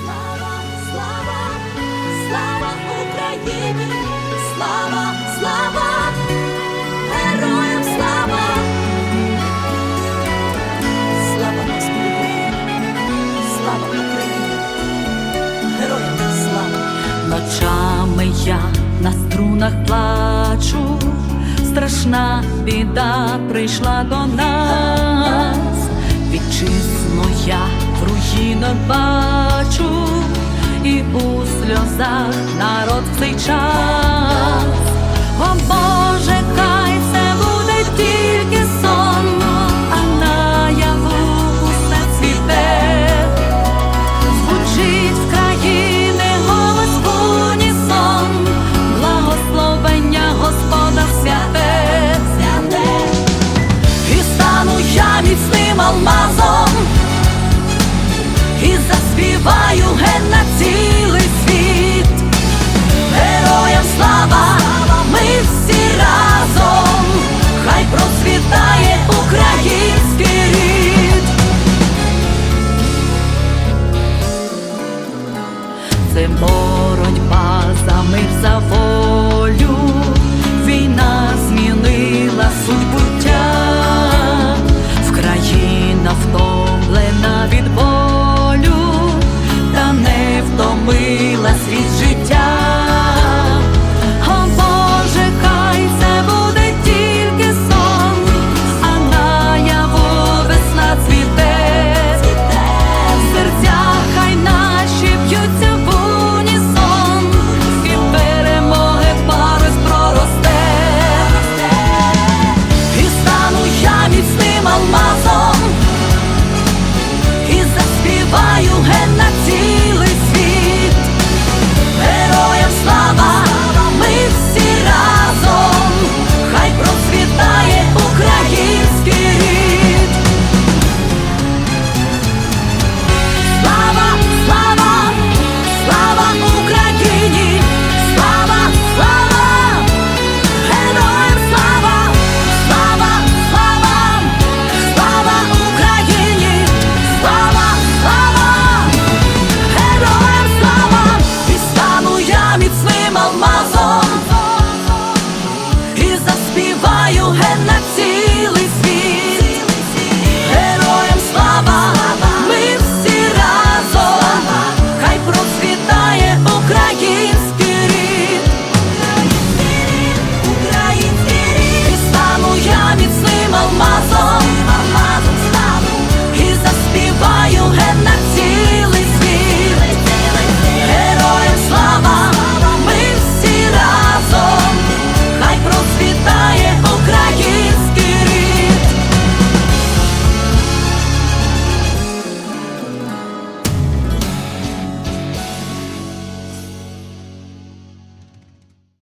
Слава, слава, слава Україні! Слава, слава, героям слава! Слава Господу! Слава Україні! Героям слава! Ночами я на струнах плачу, страшна біда прийшла до нас, вітчизну я в руїнах бачу, і у сльозах народ в цей час. світ життя.